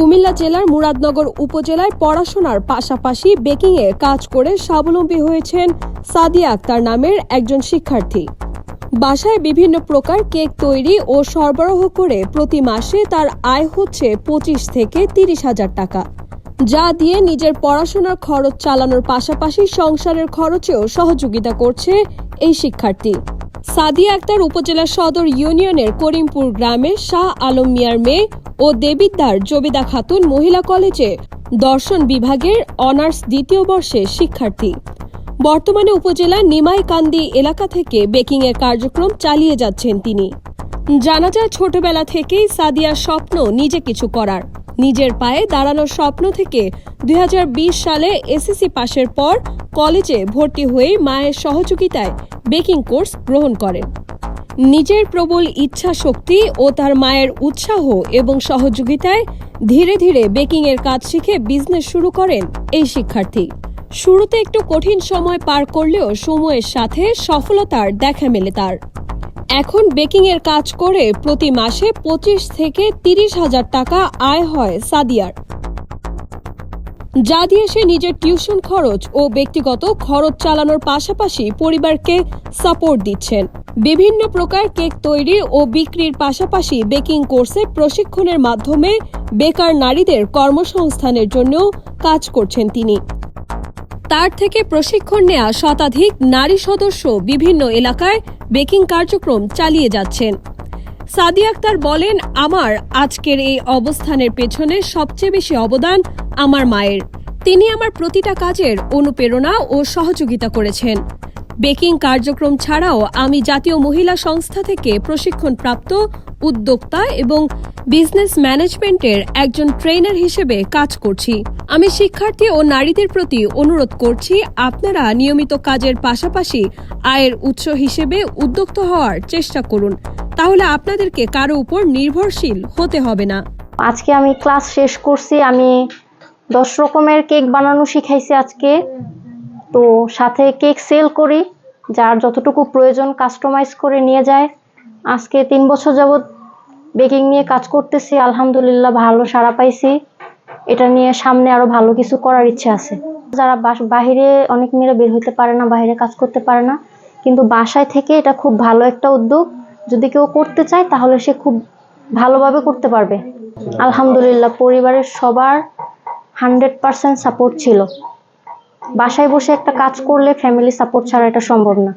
কুমিল্লা জেলার মুরাদনগর উপজেলায় পড়াশোনার পাশাপাশি বেকিংয়ে কাজ করে স্বাবলম্বী হয়েছেন সাদিয়া আক্তার নামের একজন শিক্ষার্থী। বাসায় বিভিন্ন প্রকার কেক তৈরি ও সরবরাহ করে প্রতি মাসে তার আয় হচ্ছে পঁচিশ থেকে তিরিশ হাজার টাকা। যা দিয়ে নিজের পড়াশোনার খরচ চালানোর পাশাপাশি সংসারের খরচেও সহযোগিতা করছে এই শিক্ষার্থী। সাদিয়া আক্তার উপজেলা সদর ইউনিয়নের করিমপুর গ্রামের শাহ আলম মিয়ার মেয়ে ও দেবিদ্দার জবিদা খাতুন মহিলা কলেজে দর্শন বিভাগের অনার্স দ্বিতীয় বর্ষের শিক্ষার্থী। বর্তমানে উপজেলার নিমাইকান্দি এলাকা থেকে বেকিংয়ের কার্যক্রম চালিয়ে যাচ্ছেন তিনি। জানা যায়, ছোটবেলা থেকেই সাদিয়ার স্বপ্ন নিজে কিছু করার। নিজের পায়ে দাঁড়ানোর স্বপ্ন থেকে দুই হাজার বিশ সালে এসএসসি পাশের পর কলেজে ভর্তি হয়ে মায়ের সহযোগিতায় বেকিং কোর্স গ্রহণ করেন। নিজের প্রবল ইচ্ছা শক্তি ও তার মায়ের উৎসাহ এবং সহযোগিতায় ধীরে ধীরে বেকিংয়ের কাজ শিখে বিজনেস শুরু করেন এই শিক্ষার্থী। শুরুতে একটু কঠিন সময় পার করলেও সময়ের সাথে সফলতার দেখা মেলে তার। এখন বেকিংয়ের কাজ করে প্রতি মাসে পঁচিশ থেকে তিরিশ হাজার টাকা আয় হয় সাদিয়ার। যা দিয়ে সে নিজের টিউশন খরচ ও ব্যক্তিগত খরচ চালানোর পাশাপাশি পরিবারকে সাপোর্ট দিচ্ছেন। বিভিন্ন প্রকার কেক তৈরি ও বিক্রির পাশাপাশি বেকিং কোর্সে প্রশিক্ষণের মাধ্যমে বেকার নারীদের কর্মসংস্থানের জন্য কাজ করছেন তিনি। তার থেকে প্রশিক্ষণ নেয়া শতাধিক নারী সদস্য বিভিন্ন এলাকায় বেকিং কার্যক্রম চালিয়ে যাচ্ছেন। সাদি আক্তার বলেন, আমার আজকের এই অবস্থানের পেছনে সবচেয়ে বেশি অবদান আমার মায়ের। তিনি আমার প্রতিটা কাজের অনুপ্রেরণা ও সহযোগিতা করেছেন। বেকিং কার্যক্রম ছাড়াও আমি জাতীয় মহিলা সংস্থা থেকে প্রশিক্ষণপ্রাপ্ত উদ্যোক্তা এবং বিজনেস ম্যানেজমেন্টের একজন ট্রেনার হিসেবে কাজ করছি। আমি শিক্ষার্থী ও নারীদের প্রতি অনুরোধ করছি, আপনারা নিয়মিত কাজের পাশাপাশি আয়ের উৎস হিসেবে উদ্যোক্তা হওয়ার চেষ্টা করুন। তাহলে আপনাদেরকে কারও উপর নির্ভরশীল হতে হবে না। আজকে আমি ক্লাস শেষ করছি, আমি দশ রকমের কেক বানানো শিখাইছি আজকে। তো সাথে কেক সেল করি, যার যতটুকু প্রয়োজন কাস্টমাইজ করে নিয়ে যায়। আজকে তিন বছর যাবৎ বেকিং নিয়ে কাজ করতেছি, আলহামদুলিল্লাহ ভালো সাড়া পাইছি। এটা নিয়ে সামনে আরও ভালো কিছু করার ইচ্ছে আছে। যারা বাহিরে অনেক মেয়েরা বের হইতে পারে না বাইরে কাজ করতে পারে না, কিন্তু বাসায় থেকে এটা খুব ভালো একটা উদ্যোগ। যদি কেউ করতে চায়, তাহলে সে খুব ভালোভাবে করতে পারবে। আলহামদুলিল্লাহ, পরিবারের সবার হান্ড্রেড পার্সেন্ট সাপোর্ট ছিল। বাসায় বসে একটা কাজ করলে ফ্যামিলি সাপোর্ট ছাড়া এটা সম্ভব না।